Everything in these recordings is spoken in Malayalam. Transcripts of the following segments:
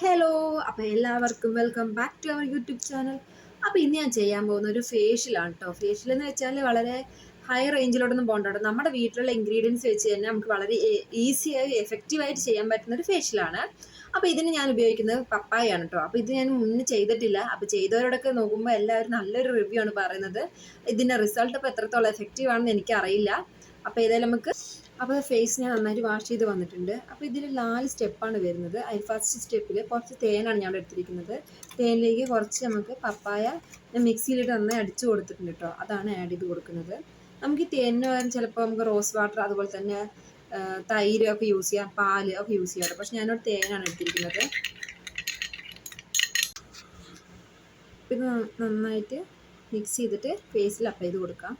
ഹലോ അപ്പോൾ എല്ലാവർക്കും welcome back to our YouTube channel അപ്പോൾ ഇന്ന് ഞാൻ ചെയ്യാൻ പോകുന്ന ഒരു ഫേഷ്യലാണ് കേട്ടോ ഫേഷ്യൽ എന്ന് വെച്ചാൽ വളരെ ഹൈ റേഞ്ചിലോട്ടൊന്നും പോകണ്ട കേട്ടോ നമ്മുടെ വീട്ടിലുള്ള ഇൻഗ്രീഡിയൻസ് വെച്ച് തന്നെ നമുക്ക് വളരെ ഈസിയായി എഫക്റ്റീവായിട്ട് ചെയ്യാൻ പറ്റുന്ന ഒരു ഫേഷ്യലാണ് അപ്പോൾ ഇതിന് ഞാൻ ഉപയോഗിക്കുന്നത് പപ്പായാണ് കേട്ടോ അപ്പോൾ ഇത് ഞാൻ മുന്നേ ചെയ്തിട്ടില്ല. അപ്പോൾ ചെയ്തവരോടൊക്കെ നോക്കുമ്പോൾ എല്ലാവരും നല്ലൊരു റിവ്യൂ ആണ് പറയുന്നത്. ഇതിന്റെ റിസൾട്ട് അപ്പോൾ എത്രത്തോളം എഫക്റ്റീവ് ആണെന്ന് എനിക്കറിയില്ല. അപ്പോൾ ഏതായാലും നമുക്ക് അപ്പോൾ ഫേസ് ഞാൻ നന്നായിട്ട് വാഷ് ചെയ്ത് വന്നിട്ടുണ്ട്. അപ്പോൾ ഇതിൽ നാല് സ്റ്റെപ്പാണ് വരുന്നത്. അതിൽ ഫസ്റ്റ് സ്റ്റെപ്പിൽ കുറച്ച് തേനാണ് ഞാൻ എടുത്തിരിക്കുന്നത്. തേനിലേക്ക് കുറച്ച് നമുക്ക് പപ്പായ ഞാൻ മിക്സിയിലിട്ട് നന്നായി അടിച്ചു കൊടുത്തിട്ടുണ്ട് കേട്ടോ അതാണ് ആഡ് ചെയ്ത് കൊടുക്കുന്നത്. നമുക്ക് ഈ തേനിന് പകരം ചിലപ്പോൾ നമുക്ക് റോസ് വാട്ടർ അതുപോലെ തന്നെ തൈര് ഒക്കെ യൂസ് ചെയ്യാം പാൽ ഒക്കെ യൂസ് ചെയ്യാം പക്ഷെ ഞാനൊരു തേനാണ് എടുത്തിരിക്കുന്നത്. ഇത് നന്നായിട്ട് മിക്സ് ചെയ്തിട്ട് ഫേസിൽ അപ്ലൈ ചെയ്ത് കൊടുക്കാം.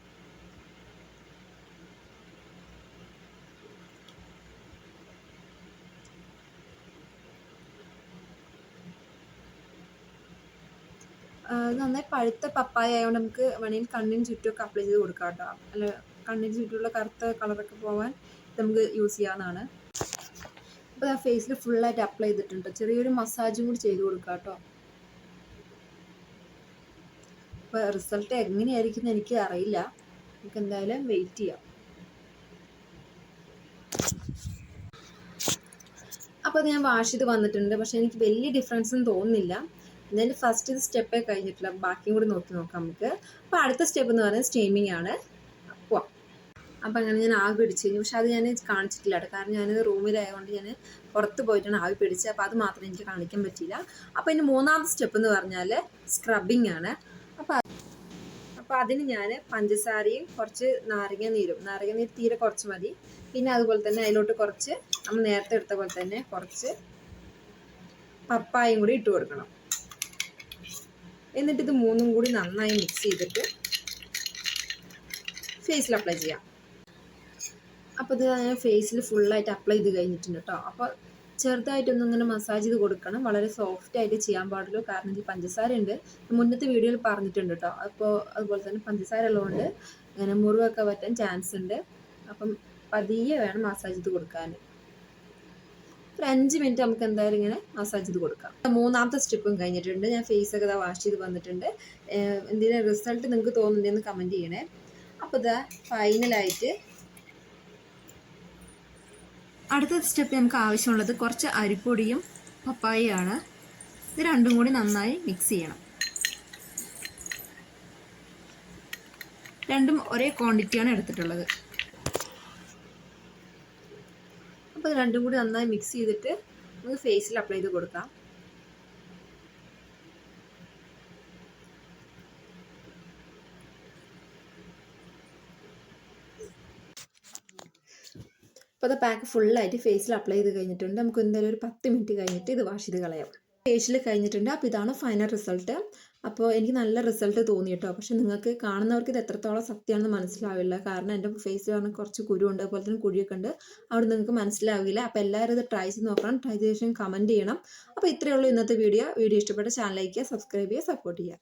നന്നായി പഴുത്ത പപ്പായ ആയതുകൊണ്ട് നമുക്ക് വേണമെങ്കിൽ കണ്ണിന് ചുറ്റുമൊക്കെ അപ്ലൈ ചെയ്ത് കൊടുക്കാം കേട്ടോ. അല്ല കണ്ണിന് ചുറ്റുമുള്ള കറുത്ത കളറൊക്കെ പോകാൻ നമുക്ക് യൂസ് ചെയ്യാവുന്നതാണ്. അപ്പോൾ ആ ഫേസിൽ ഫുള്ളായിട്ട് അപ്ലൈ ചെയ്തിട്ടുണ്ട്. ചെറിയൊരു മസാജും കൂടി ചെയ്ത് കൊടുക്കാം കേട്ടോ. അപ്പോൾ റിസൾട്ട് എങ്ങനെയായിരിക്കും എന്ന് എനിക്ക് അറിയില്ല. നമുക്ക് എന്തായാലും വെയിറ്റ് ചെയ്യാം. അപ്പോൾ അത് ഞാൻ വാഷ് ചെയ്ത് വന്നിട്ടുണ്ട്. പക്ഷേ എനിക്ക് വലിയ ഡിഫറൻസ് ഒന്നും തോന്നുന്നില്ല. എന്തായാലും ഫസ്റ്റ് സ്റ്റെപ്പേ കഴിഞ്ഞിട്ടില്ല. ബാക്കിയും കൂടി നോക്കി നോക്കാം നമുക്ക്. അപ്പോൾ അടുത്ത സ്റ്റെപ്പ് എന്ന് പറയുന്നത് സ്റ്റീമിംഗ് ആണ്. പോവാം. അപ്പോൾ അങ്ങനെ ഞാൻ ആവി പിടിച്ചു കഴിഞ്ഞു. പക്ഷെ അത് ഞാൻ കാണിച്ചിട്ടില്ല കേട്ടോ. കാരണം ഞാൻ റൂമിലായതുകൊണ്ട് ഞാൻ പുറത്ത് പോയിട്ടാണ് ആവി പിടിച്ചത്. അപ്പോൾ അത് മാത്രം എനിക്ക് കാണിക്കാൻ പറ്റിയില്ല. അപ്പോൾ ഇനി മൂന്നാമത്തെ സ്റ്റെപ്പ് എന്ന് പറഞ്ഞാൽ സ്ക്രബിംഗ് ആണ്. അപ്പോൾ അപ്പോൾ അതിന് ഞാൻ പഞ്ചസാരയും കുറച്ച് നാരങ്ങ നീരും. നാരങ്ങ നീര് തീരെ കുറച്ച് മതി. പിന്നെ അതുപോലെ തന്നെ അതിലോട്ട് കുറച്ച് നമ്മൾ നേരത്തെ എടുത്ത പോലെ തന്നെ കുറച്ച് പപ്പായും കൂടി ഇട്ട് കൊടുക്കണം. എന്നിട്ട് ഇത് മൂന്നും കൂടി നന്നായി മിക്സ് ചെയ്തിട്ട് ഫേസിൽ അപ്ലൈ ചെയ്യാം. അപ്പോൾ ഇത് ഞാൻ ഫേസിൽ ഫുള്ളായിട്ട് അപ്ലൈ ചെയ്ത് കഴിഞ്ഞിട്ടുണ്ട് കേട്ടോ അപ്പോൾ ചെറുതായിട്ടൊന്നും ഇങ്ങനെ മസാജ് ചെയ്ത് കൊടുക്കണം. വളരെ സോഫ്റ്റ് ആയിട്ട് ചെയ്യാൻ പാടുള്ളൂ. കാരണം ഇതിൽ പഞ്ചസാര ഉണ്ട്. മുന്നത്തെ വീഡിയോയിൽ പറഞ്ഞിട്ടുണ്ട് കേട്ടോ അപ്പോൾ അതുപോലെ തന്നെ പഞ്ചസാര ഉള്ളതുകൊണ്ട് ഇങ്ങനെ മുറിവൊക്കെ പറ്റാൻ ചാൻസ് ഉണ്ട്. അപ്പം പതിയെ വേണം മസാജ് ചെയ്ത് കൊടുക്കാൻ ഒരു അഞ്ച് മിനിറ്റ് നമുക്ക് എന്തായാലും ഇങ്ങനെ മസാജ് ചെയ്ത് കൊടുക്കാം. മൂന്നാമത്തെ സ്റ്റെപ്പും കഴിഞ്ഞിട്ടുണ്ട്. ഞാൻ ഫേസ് ഒക്കെ വാഷ് ചെയ്ത് വന്നിട്ടുണ്ട്. എന്തിനാ റിസൾട്ട് നിങ്ങൾക്ക് തോന്നുന്നുണ്ടെന്ന് കമന്റ് ചെയ്യണേ. അപ്പോൾ ഇതാ ഫൈനലായിട്ട് അടുത്ത സ്റ്റെപ്പ് നമുക്ക് ആവശ്യമുള്ളത് കുറച്ച് അരിപ്പൊടിയും പപ്പായയാണ്. ഇത് രണ്ടും കൂടി നന്നായി മിക്സ് ചെയ്യണം. രണ്ടും ഒരേ ക്വാണ്ടിറ്റിയാണ് എടുത്തിട്ടുള്ളത്. അപ്പോൾ രണ്ടും കൂടി നന്നായി മിക്സ് ചെയ്തിട്ട് നമുക്ക് ഫേസിൽ അപ്ലൈ ചെയ്ത് കൊടുക്കാം. അപ്പോൾ അത് പാക്ക് ഫുള്ളായിട്ട് ഫേസിൽ അപ്ലൈ ചെയ്ത് കഴിഞ്ഞിട്ടുണ്ട്. നമുക്ക് എന്തായാലും ഒരു പത്ത് മിനിറ്റ് കഴിഞ്ഞിട്ട് ഇത് വാഷ് ചെയ്ത് കളയാം. ഫേഷ്യൽ കഴിഞ്ഞിട്ടുണ്ട്. അപ്പോൾ ഇതാണ് ഫൈനൽ റിസൾട്ട് അപ്പോൾ എനിക്ക് നല്ല റിസൾട്ട് തോന്നി കേട്ടോ. പക്ഷെ നിങ്ങൾക്ക് കാണുന്നവർക്ക് ഇത് എത്രത്തോളം സത്യമാണെന്ന് മനസ്സിലാവില്ല. കാരണം എന്റെ ഫേസ് പറഞ്ഞാൽ കുറച്ച് കുരുണ്ട് അതുപോലെ തന്നെ കുഴിയൊക്കെ ഉണ്ട്. അവിടെ നിങ്ങൾക്ക് മനസ്സിലാവില്ല. അപ്പോൾ എല്ലാവരും ഇത് ട്രൈ ചെയ്ത് നോക്കണം. ട്രൈ ചെയ്ത ശേഷം കമന്റ് ചെയ്യണം. അപ്പോൾ ഇത്രയേ ഉള്ളൂ ഇന്നത്തെ വീഡിയോ വീഡിയോ ഇഷ്ടപ്പെട്ട ചാനൽ ലൈക്ക് സബ്സ്ക്രൈബ് ചെയ്യുക സപ്പോർട്ട് ചെയ്യുക.